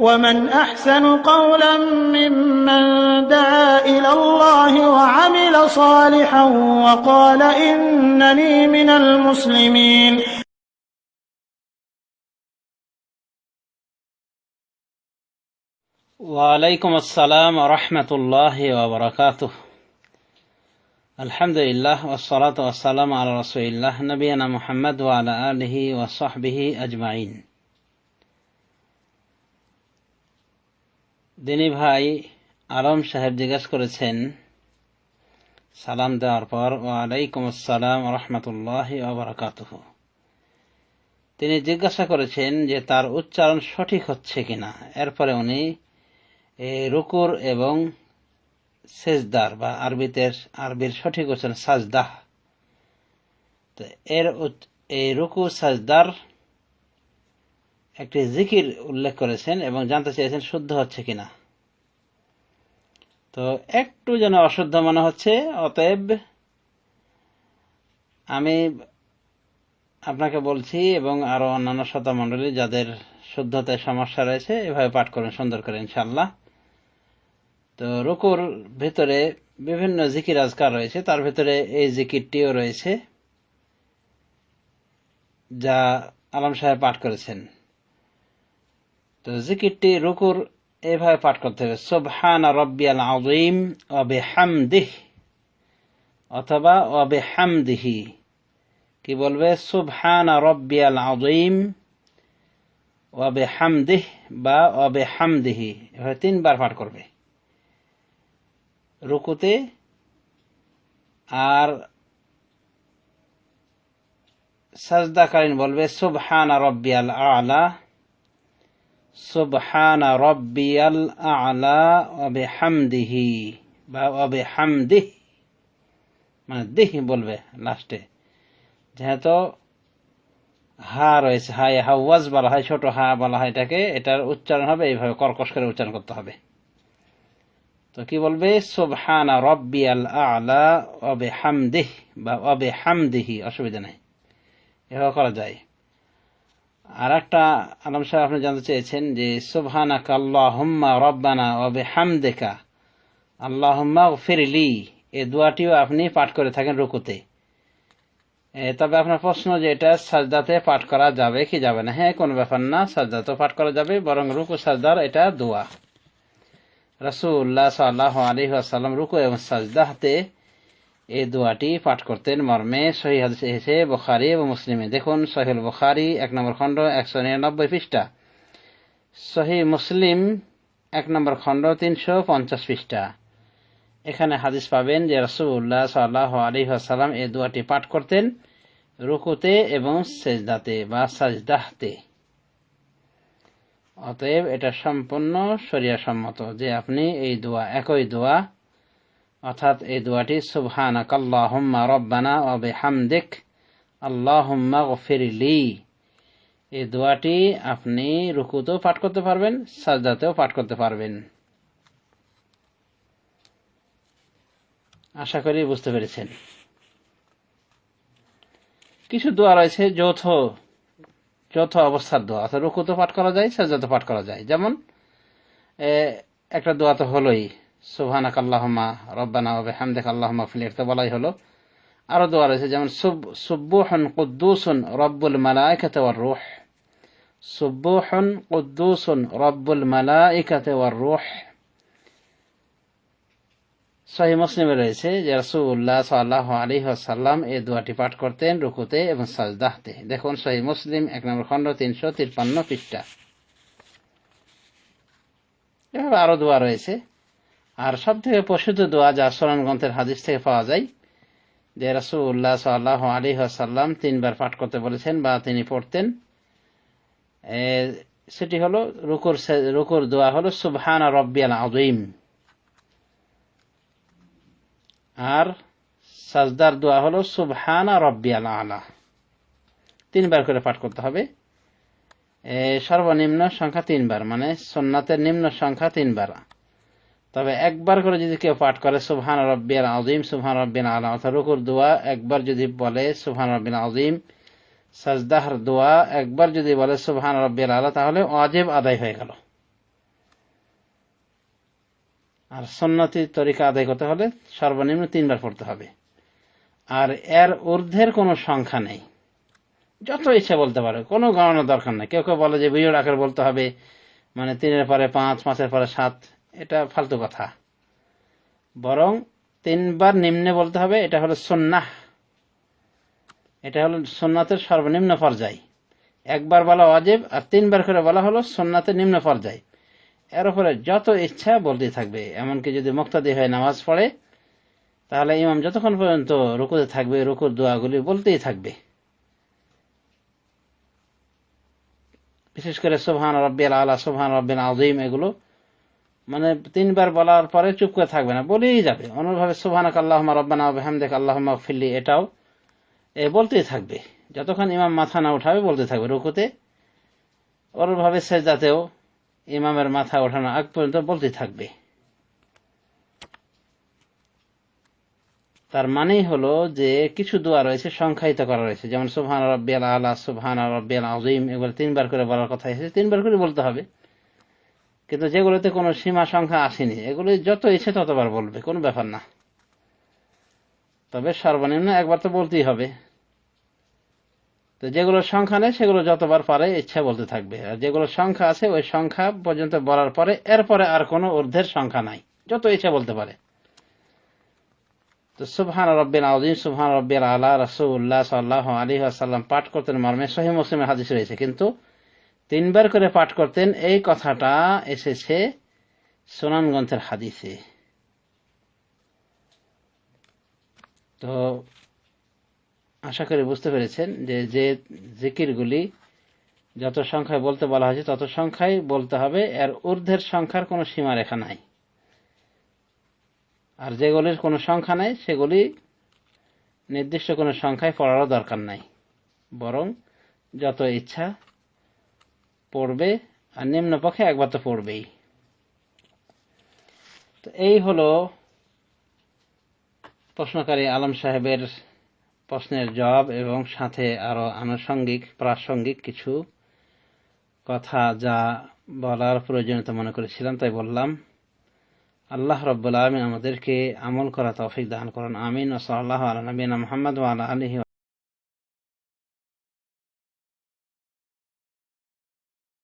ومن أحسن قولا ممن دعا إلى الله وعمل صالحا وقال إنني من المسلمين. وعليكم السلام ورحمة الله وبركاته. الحمد لله والصلاة والسلام على رسول الله نبينا محمد وعلى آله وصحبه أجمعين. দিনী ভাই আলম সাহেব জিজ্ঞাসা করেছেন, সালাম দেওয়ার পর, ওয়ালাইকুম আসসালাম রহমতুল্লাহ ওবরাকাতুহ তিনি জিজ্ঞাসা করেছেন যে তার উচ্চারণ সঠিক হচ্ছে কিনা। এরপরে উনি রুকুর এবং সেজদার বা আরবিতে আরবির সঠিক হচ্ছেন সাজদাহ। তো এর এই রুকু সাজদার একটি জিকির উল্লেখ করেছেন এবং জানতে চেয়েছেন শুদ্ধ হচ্ছে কিনা। তো একটু যেন অশুদ্ধ মনে হচ্ছে, অতএব আমি আপনাকে বলছি এবং আরও অন্যান্য শ্রোতা মন্ডলী যাদের শুদ্ধতায় সমস্যা রয়েছে, এভাবে পাঠ করুন, সুন্দর করে ইনশাল্লাহ তো রুকুর ভিতরে বিভিন্ন জিকির আজকার রয়েছে, তার ভিতরে এই জিকিরটিও রয়েছে, যা আলম সাহেব পাঠ করেছেন। তো জিকিরটি রুকুর এইভাবে পাঠ করতে হবে। সুবহান রব্বিয়াল আযীম, ওয়া বিহামদিহ, অথবা ওয়া বিহামদিহি। কি বলবে? সুবহান রব্বিয়াল আযীম, ওয়া বিহামদিহ বা ওয়া বিহামদিহি। এভাবে তিনবার পাঠ করবে। রুকুতে আর সাজদাকালীন বলবে, সুবহানা রব্বিয়াল আলা সুবহানা রব্বিয়াল আলা অবে হামদিহি বা অবে হামদিহ মানে দিহ বলবে লাস্টে যেহেতু হা রয়েছে হাই হাওয়াজ বলা হয়, ছোট হা বলা হয় এটাকে, এটার উচ্চারণ হবে, এইভাবে কর্কশ করে উচ্চারণ করতে হবে। তো কি বলবে? সুবহানা রব্বি আল আলা অবে হামদিহ বা অবে হামদিহি অসুবিধা নেই। এভাবে করা যায়। আর একটা আলম সাহেব আপনি জানতে চেয়েছেন যে সুবহানা কাল্লাহম্মা রব্বানা অবে হামদেকা আল্লাহম্মা ফিরলি এ দোয়াটিও আপনি পাঠ করে থাকেন রুকুতে। তবে আপনার প্রশ্ন যে, এটা সাজদাতে পাঠ করা যাবে কি যাবে না? হ্যাঁ কোনো ব্যাপার না, সাজদাতেও পাঠ করা যাবে, বরং রুকু, সাজদার এটা দোয়া। রাসুল্লাহ সাল্লাহ আলী আসাল্লাম রুকু এবং সাজদাহতে এই দোয়াটি পাঠ করতেন মর্মে সহি এসে বখারি এবং মুসলিমে। দেখুন সহিল বখারি, এক নম্বর খণ্ড, একশো নিরানব্বই পৃষ্ঠা। সহি মুসলিম, এক নম্বর খণ্ড, তিনশো পঞ্চাশ পৃষ্ঠা। এখানে হাদিস পাবেন যে রসুল্লাহ সাল্লাহ আলী আসাল্লাম এই দোয়াটি পাঠ করতেন রুকুতে এবং সেজদাতে বা সাজদাহতে। অতএব এটা সম্পূর্ণ সম্মত যে আপনি এই দোয়া, একই দোয়া অর্থাৎ এই দোয়াটি সুবহানা কাল্লাহুম্মা রব্বানা ও বেহামদিক আল্লাহুম্মা গফিরলি এই দোয়াটি আপনি রুকুতেও পাঠ করতে পারবেন, সাজদাতেও পাঠ করতে পারবেন। আশা করি বুঝতে পেরেছেন। কিছু দোয়া রয়েছে, যৌথ যৌথ অবস্থার দোয়া, অর্থাৎ রুকুতো পাঠ করা যায় সাজাতো পাঠ করা যায়। যেমন একটা দোয়া তো হলোই সুবহানাক আল্লাহমা রব্বানা ওবে হামদেক আল্লাহমা ফিলির তো বলাই হলো, আরও দোয়া রয়েছে, যেমন সুব্বুহন কুদ্দুসুন রব্বুল মালাইকাতে ওয়ার রুহ। সুব্বুহন কুদ্দুসুন রব্বুল মালাইকাতে ওয়ার রুহ। সহি মুসলিমে রয়েছে যে রসুল্লাহ সাল্লাহ আলী সাল্লাম এই দোয়াটি পাঠ করতেন রুকুতে এবং সাজদাহতে। দেখুন সহি মুসলিম এক নম্বর খণ্ড, তিনশো তিরপান্ন পৃষ্ঠা। এভাবে আরও দোয়া রয়েছে। আর সব থেকে প্রসিদ্ধ দোয়া যা সোনান গ্রন্থের হাদিস থেকে পাওয়া যায়, যে রসুল্লাহ সাল্লাহ আলী সাল্লাম তিনবার পাঠ করতে বলেছেন বা তিনি পড়তেন সেটি হলো রুকুর রুকুর দোয়া হলো সুবহানা রব্বিয়াল আদিম আর সাজদার দোয়া হলো সুবহানা রব্বিয়াল আলা। তিনবার করে পাঠ করতে হবে। সর্বনিম্ন সংখ্যা তিনবার মানে সোননাথের নিম্ন সংখ্যা তিনবার। তবে একবার করে যদি কেউ পাঠ করে, সুবহান রব্বিয়াল আজিম সুবহান রব্বিয়াল আলা। অর্থাৎ রুকুর দোয়া একবার যদি বলে, সুবহান রব্বিয়াল আজিম সাজদাহর দোয়া একবার যদি বলে, সুবহান রব্বিয়াল আলা, তাহলে অজেব আদায় হয়ে গেল। আর সন্ন্যতি তরিকা আদায় করতে হলে সর্বনিম্ন তিনবার পড়তে হবে। আর এর ঊর্ধ্বের কোনো সংখ্যা নেই। যত ইচ্ছা বলতে পারে, কোনো গণনার দরকার নেই। কেউ কেউ বলে যে বিজয় আকার বলতে হবে মানে তিনের পরে পাঁচ, পাঁচের পরে সাত এটা ফালতু কথা। বরং তিনবার নিম্নে বলতে হবে, এটা হলো সন্ন্যাহ এটা হলো সোননাথের সর্বনিম্ন পর্যায়। একবার বলা অজেব আর তিনবার করে বলা হলো সোননাথের নিম্ন পর্যায়। এর উপরে যত ইচ্ছা বলতে থাকবে, এমনকি যদি মুক্তাদি হয়ে নামাজ পড়ে, তাহলে ইমাম যতক্ষণ পর্যন্ত রুকুতে থাকবে, রুকুর দোয়াগুলি বলতেই থাকবে। বিশেষ করে সোহান রব্বিল আলা সোহান রব্বিল আজিম এগুলো মানে তিনবার বলার পরে চুপ করে থাকবে না, বলেই যাবে। অনুভাবে সোহানাক আল্লাহ রব্বানা হামদেক আল্লাহ ফিল্লি এটাও এ বলতেই থাকবে। যতক্ষণ ইমাম মাথা না উঠাবে বলতে থাকবে। রুকুতে ওরভাবে সেজাতেও ইমামের মাথা ওঠানো আগ পর্যন্ত বলতে থাকবে। তার মানেই হলো যে কিছু দোয়া রয়েছে, সংখ্যায়িত করা রয়েছে। যেমন সুবহান রব্বিয়াল আলা, সুবহান রব্বিয়াল আজিম এগুলো তিনবার করে বলার কথা এসেছে। তিনবার করে বলতে হবে। কিন্তু যেগুলোতে কোনো সীমা সংখ্যা আসেনি এগুলো যত ইচ্ছে ততবার বলবে, কোনো ব্যাপার না। তবে সর্বনিম্ন একবার তো বলতেই হবে। তো যেগুলোর সংখ্যা নেই, সেগুলো যতবার পারে ইচ্ছা বলতে থাকবে। আর যেগুলো সংখ্যা আছে, ওই সংখ্যা পর্যন্ত বলার পরে এরপরে আর কোনো ঊর্ধ্বের সংখ্যা নাই, যত ইচ্ছা বলতে পারে। তো সুবহান রব্বিল আউদ্দিন সুবহান রব্বিল আলা রসুল্লাহ সাল্লাহ আলী আসাল্লাম পাঠ করতেন মর্মে সহি মুসলিমের হাদিস রয়েছে। কিন্তু তিনবার করে পাঠ করতেন, এই কথাটা এসেছে সোনান গ্রন্থের হাদিসে। তো আশা করি বুঝতে পেরেছেন যে যে জিকিরগুলি যত সংখ্যায় বলতে বলা হয়েছে, তত সংখ্যায় বলতে হবে। এর ঊর্ধ্বের সংখ্যার কোনো সীমারেখা নাই। আর যেগুলির কোনো সংখ্যা নাই, সেগুলি নির্দিষ্ট কোনো সংখ্যায় পড়ারও দরকার নাই। বরং যত ইচ্ছা পড়বে আর নিম্নপক্ষে একবার তো পড়বেই। তো এই হলো প্রশ্নকারী আলম সাহেবের প্রশ্নের জবাব এবং সাথে আরও আনুষঙ্গিক, প্রাসঙ্গিক কিছু কথা যা বলার প্রয়োজনীয়তা মনে করেছিলাম, তাই বললাম, আল্লাহ রব্বুল আলমিন আমাদেরকে আমল করা তৌফিক দান করুন, আমিন ও সাল্লাহ আলা নবীনা মোহাম্মদ আলা আলহি